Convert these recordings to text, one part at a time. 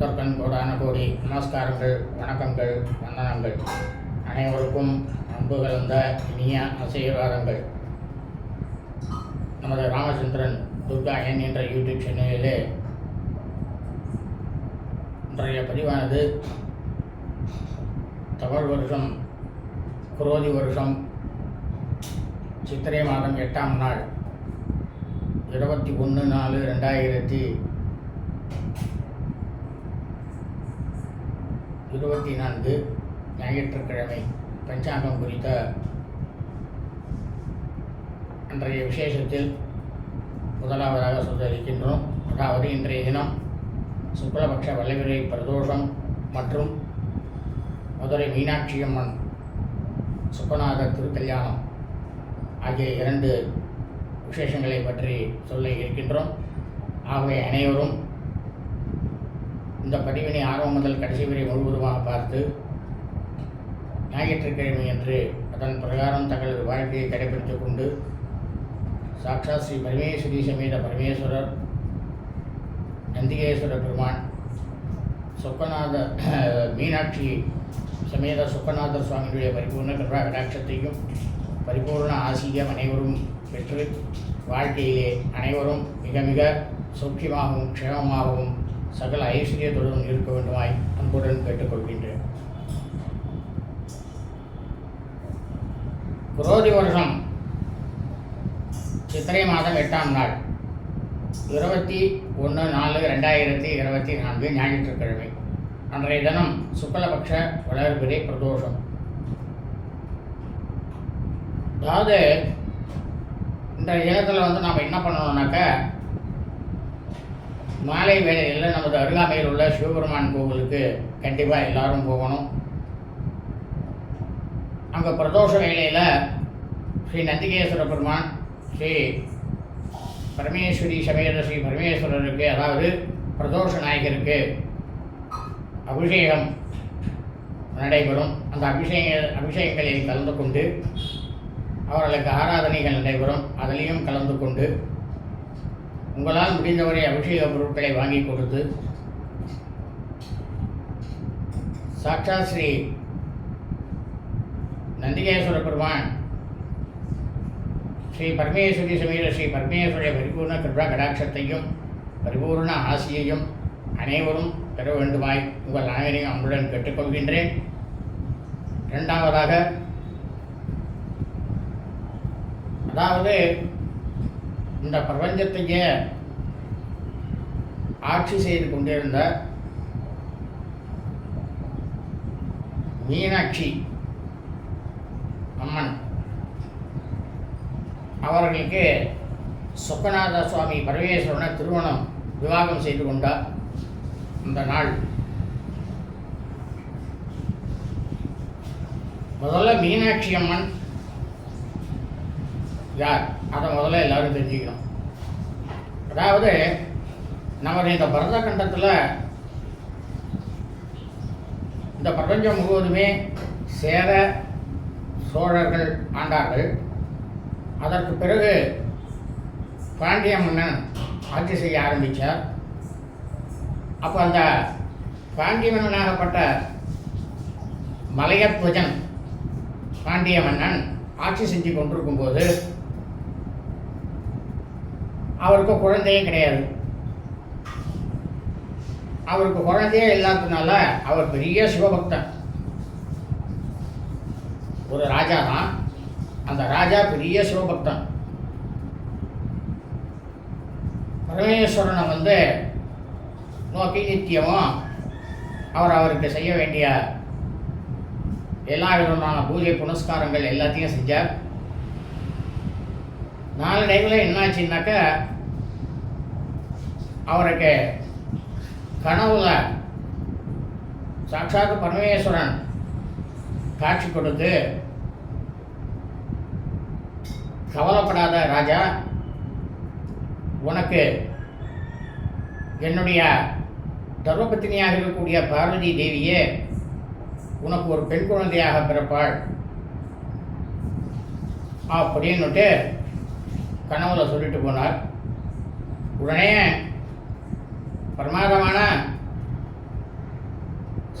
முதற்கண் கோடான கோடி நமஸ்காரங்கள் வணக்கங்கள். வந்தனங்கள் அனைவருக்கும் அன்பு கலந்த இனிய ஆசீர்வாதங்கள். நமது ராமச்சந்திரன் துர்கா என் என்ற யூடியூப் சேனலிலே இன்றைய பதிவானது தமிழ் வருஷம் குரோதி வருஷம் சித்திரை மாதம் எட்டாம் நாள் இருபத்தி ஒன்று நாலு ரெண்டாயிரத்தி இருபத்தி நான்கு ஞாயிற்றுக்கிழமை பஞ்சாங்கம் குறித்த அன்றைய விசேஷத்தில் முதலாவதாக சொல்ல இருக்கின்றோம் அதாவது இன்றைய தினம் சுக்லபக்ஷ வல்லவிரை பிரதோஷம் மற்றும் மதுரை மீனாட்சி அம்மன் சுப்பநாதர் திருக்கல்யாணம் ஆகிய இரண்டு விசேஷங்களை பற்றி சொல்ல இருக்கின்றோம். ஆகவே அனைவரும் இந்த பதிவினை ஆரம்பம் முதல் கடைசி வரை முழுவதுமாக பார்த்து ஞாயிற்றுக்கிழமை என்று அதன் பிரகாரம் தங்களது வாழ்க்கையை கடைபிடித்துக் கொண்டு சாட்சாத் ஸ்ரீ பரமேஸ்வரி சமேத பரமேஸ்வரர் நந்திகேஸ்வர பெருமான் சொக்கநாத மீனாட்சி சமேத சொக்கநாதர் சுவாமியுடைய பரிபூர்ண கிருபா கடாட்சத்தையும் பரிபூர்ண ஆசியம் அனைவரும் பெற்று வாழ்க்கையிலே அனைவரும் மிக மிக சௌக்கியமாகவும் க்ஷேமமாகவும் சகல ஐஸ்வர்யத்துடன் இருக்க வேண்டுமாய் அன்புடன் கேட்டுக்கொள்கின்றேன். குரோதி வருஷம் சித்திரை மாதம் எட்டாம் நாள். இருபத்தி ஒன்று நாலு ரெண்டாயிரத்தி இருபத்தி நான்கு ஞாயிற்றுக்கிழமை. அன்றைய தினம் சுக்லபக்ஷ வளர்பிரை பிரதோஷம். அதாவது இந்த தினத்தில் வந்து நாம் என்ன பண்ணணும்னாக்க மாலை வேளையில் நமது அருகாமையில் உள்ள சிவபெருமான் கோவிலுக்கு கண்டிப்பாக எல்லாரும் போகணும். அங்கே பிரதோஷ வேளையில் ஸ்ரீ நந்திகேஸ்வர பெருமான் ஸ்ரீ பரமேஸ்வரி சமேத ஸ்ரீ பரமேஸ்வரருக்கு அதாவது பிரதோஷ நாயகருக்கு அபிஷேகம் நடைபெறும். அந்த அபிஷேக அபிஷேகங்களில் கலந்து கொண்டு அவர்களுக்கு ஆராதனைகள் நடைபெறும். அதிலையும் கலந்து கொண்டு உங்களால் முடிந்தவரை அபிஷேக பொருட்களை வாங்கி கொடுத்து சாட்சா ஸ்ரீ நந்திகேஸ்வர பெருமான் ஸ்ரீ பரமேஸ்வரி சமீர ஸ்ரீ பரமேஸ்வரிய பரிபூர்ண கிருபா கடாட்சத்தையும் பரிபூர்ண ஆசியையும் அனைவரும் பெற வேண்டுமாய் உங்கள் அனைவரையும் அன்புடன் கேட்டுக்கொள்கின்றேன். இரண்டாவதாக அதாவது இந்த பிரபஞ்சத்தையே ஆட்சி செய்து கொண்டிருந்த மீனாட்சி அம்மன். அவர்களுக்கு சொக்கநாத சுவாமி பரமேஸ்வரனை திருமணம் விவாகம் செய்து கொண்டார். அந்த நாள். முதல்ல மீனாட்சி அம்மன் யார்? அதை முதல்ல எல்லாரும் தெரிஞ்சுக்கணும். அதாவது நமது இந்த பரத கண்டத்தில் இந்த பிரபஞ்சம் முழுவதுமே சேர சோழர்கள் ஆண்டார்கள். அதற்கு பிறகு பாண்டிய மன்னன் ஆட்சி செய்ய ஆரம்பித்தார் அப்போ அந்த பாண்டிய மன்னனாகப்பட்ட மலையத்வஜன் பாண்டிய மன்னன் ஆட்சி செஞ்சு கொண்டிருக்கும்போது அவருக்கு குழந்தையே கிடையாது. அவருக்கு குழந்தையே இல்லாததுனால அவர் பெரிய சிவபக்தன். ஒரு ராஜா தான். அந்த ராஜா பெரிய சிவபக்தன். பரமேஸ்வரனை வந்து நோக்கி நித்தியமும் அவர் அவருக்கு செய்ய வேண்டிய எல்லா விதமான பூஜை புனஸ்காரங்கள் எல்லாத்தையும் செஞ்சார். நாலு டைமில் என்னாச்சுன்னாக்கா அவருக்கு கனவுல சாட்சாத்து பரமேஸ்வரன் காட்சி கொடுத்து கவலைப்படாத ராஜா உனக்கு என்னுடைய தர்மபத்தினியாக இருக்கக்கூடிய பார்வதி தேவியே உனக்கு ஒரு பெண் குழந்தையாக பிறப்பாள். அப்படின்னுட்டு கனவுல சொல்லிட்டு போனார். உடனே பிரமாதமான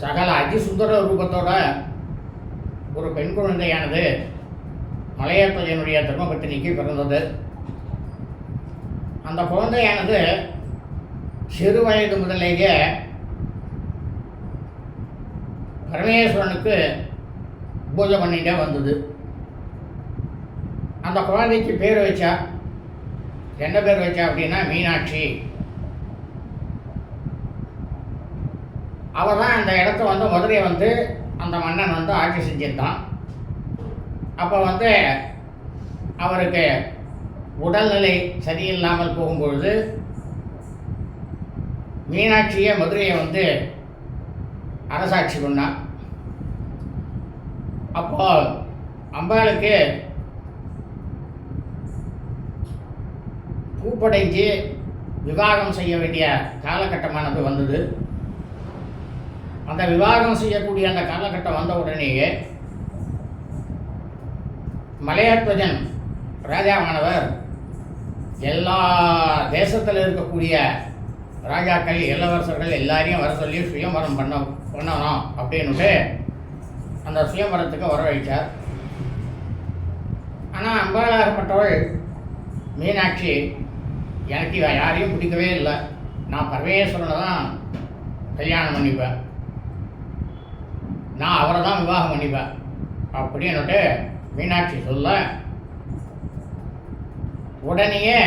சகல அதிசுந்தர ரூபத்தோட ஒரு பெண் குழந்தையானது மலையப்பதியனுடைய தர்மபத்தினிக்கு பிறந்தது. அந்த குழந்தையானது சிறு வயது முதலேயே பரமேஸ்வரனுக்கு பூஜை பண்ணிட்டே வந்தது. அந்த குழந்தைக்கு பேர் வச்சா என்ன பேர் வச்சா அப்படின்னா மீனாட்சி. அவள் தான் அந்த இடத்த வந்து மதுரையை வந்து அந்த மன்னன் வந்து ஆட்சி செஞ்சிருந்தான். அப்போ வந்து அவருக்கு உடல்நிலை சரியில்லாமல் போகும்பொழுது மீனாட்சியை மதுரையை வந்து அரசாட்சி பண்ணான் அப்போ அம்பாளுக்கு பூப்படைஞ்சு விவாகம் செய்ய வேண்டிய காலகட்டமானது வந்தது. அந்த விவாகம் செய்யக்கூடிய அந்த காலகட்டம் வந்த உடனேயே மலையத்வஜன் ராஜாவானவர் எல்லா தேசத்தில் இருக்கக்கூடிய ராஜாக்கள் இளவரசர்கள் எல்லாரையும் வர சொல்லி சுயம்பரம் பண்ண பண்ணணும் அப்படின்னுட்டு அந்த சுயம்பரத்துக்கு வரவழைச்சார். ஆனால் அம்பாளாகப்பட்டவள் மீனாட்சி எனக்கு யாரையும் பிடிக்கவே இல்லை. நான் பரமேஸ்வரனை தான் கல்யாணம் பண்ணிப்பேன். நான் அவரை தான் விவாகம் பண்ணிப்பேன். அப்படின்னுட்டு மீனாட்சி சொல்ல உடனேயே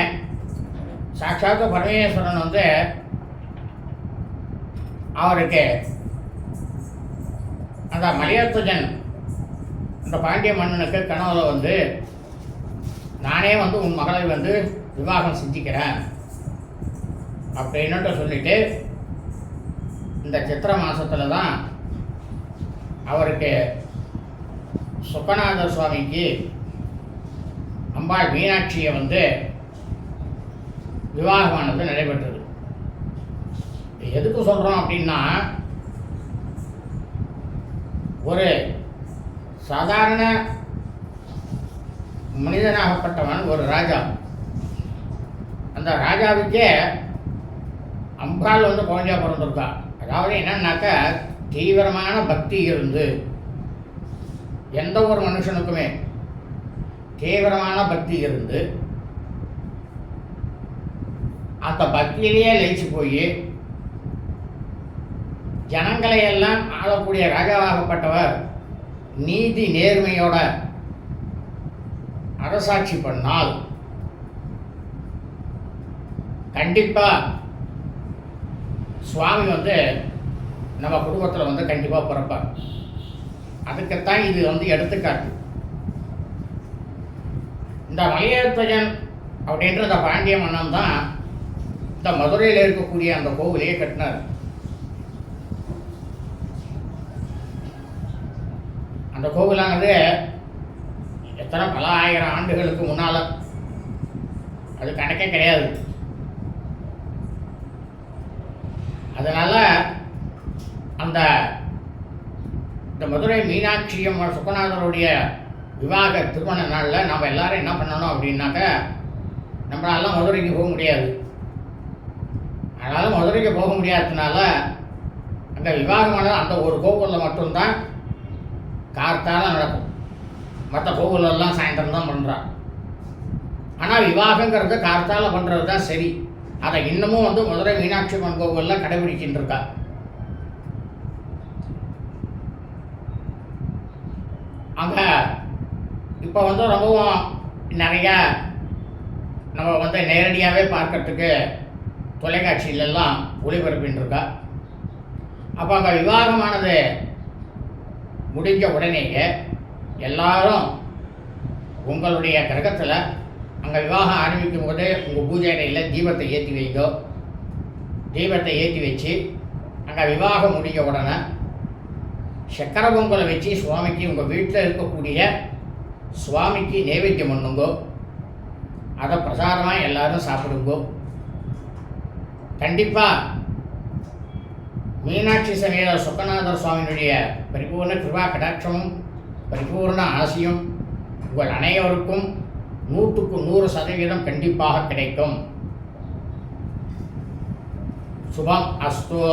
சாட்சாத்து பரமேஸ்வரன் வந்து அவருக்கு அந்த மலையத்துஜன் அந்த பாண்டிய மன்னனுக்கு கனவுல வந்து நானே வந்து உன் மகளை வந்து விவாகம் செஞ்சுக்கிறேன் அப்படின்னுட்டு சொல்லிட்டு இந்த சித்திரை மாதத்தில் தான் அவருக்கு சுக்கநாத சுவாமிக்கு அம்பாள் மீனாட்சியை வந்து விவாகமானது நடைபெற்றது. எதுக்கு சொல்கிறோம் அப்படின்னா ஒரு சாதாரண மனிதனாகப்பட்டவன் ஒரு ராஜா. அந்த ராஜாவுக்கே அம்பாள் வந்து குழந்தையா பிறந்திருக்கா. அதாவது என்னன்னாக்கா தீவிரமான பக்தி இருந்து எந்த ஒரு மனுஷனுக்குமே தீவிரமான பக்தி இருந்து அந்த பக்தியிலேயே லயிச்சு போய் ஜனங்களை எல்லாம் ஆளக்கூடிய ராஜாவாகப்பட்டவர் நீதி நேர்மையோட அரசாட்சி பண்ணால் கண்டிப்பாக சுவாமி வந்து நம்ம குடும்பத்தில் வந்து கண்டிப்பாக பிறப்பார். அதுக்குத்தான் இது வந்து எடுத்துக்காட்டு. இந்த மலையத்வஜன் அப்படின்ற இந்த பாண்டிய மன்னன் தான் இந்த மதுரையில் இருக்கக்கூடிய அந்த கோவிலையே கட்டினார். அந்த கோவிலானது எத்தனை பல ஆயிரம் ஆண்டுகளுக்கு முன்னால் அது கணக்கே கிடையாது. அதனால் அந்த இந்த மதுரை மீனாட்சி அம்மன் சுக்கநாதருடைய விவாக திருமண நாளில் நம்ம எல்லாரும் என்ன பண்ணணும் அப்படின்னாக்க நம்மளால மதுரைக்கு போக முடியாது. அதனால் மதுரைக்கு போக முடியாததுனால அந்த விவாகமானது அந்த ஒரு கோவிலில் மட்டும்தான் கார்த்தால நடக்கும். மற்ற கோவிலெல்லாம் சாயந்தரம் தான் பண்ணுறான் ஆனால் விவாகங்கிறது கார்த்தால பண்ணுறது தான் சரி. அதை இன்னமும் வந்து மதுரை மீனாட்சி அம்மன் கோவிலில் கடைபிடிக்கிட்டு இருக்கா அங்கே இப்போ வந்து ரொம்பவும் நிறையா நம்ம வந்து நேரடியாகவே பார்க்கறதுக்கு தொலைக்காட்சியிலெல்லாம் ஒளிபரப்பின்னு இருக்கா அப்போ அங்கே விவாகமானது முடிஞ்ச உடனேயே எல்லாரும் உங்களுடைய கிரகத்தில் அங்கே விவாகம் ஆரம்பிக்கும் போது உங்கள் பூஜை அறையில் தீபத்தை ஏற்றி வைங்கோ. தீபத்தை ஏற்றி வச்சு அங்கே விவாகம் முடிஞ்ச உடனே சக்கர பொங்கலை வச்சு சுவாமிக்கு உங்கள் வீட்டில் இருக்கக்கூடிய சுவாமிக்கு நைவேத்தியம் பண்ணுங்கோ. அதை பிரசாதமாக எல்லாரும் சாப்பிடுங்கோ. கண்டிப்பாக மீனாட்சி சமேத சுக்கநாதர் சுவாமியினுடைய பரிபூர்ண கிருபா கடாட்சமும் பரிபூர்ண ஆசையும் உங்கள் அனைவருக்கும் நூற்றுக்கு நூறு சதவீதம் கண்டிப்பாக கிடைக்கும். சுபம் அஸ்தோ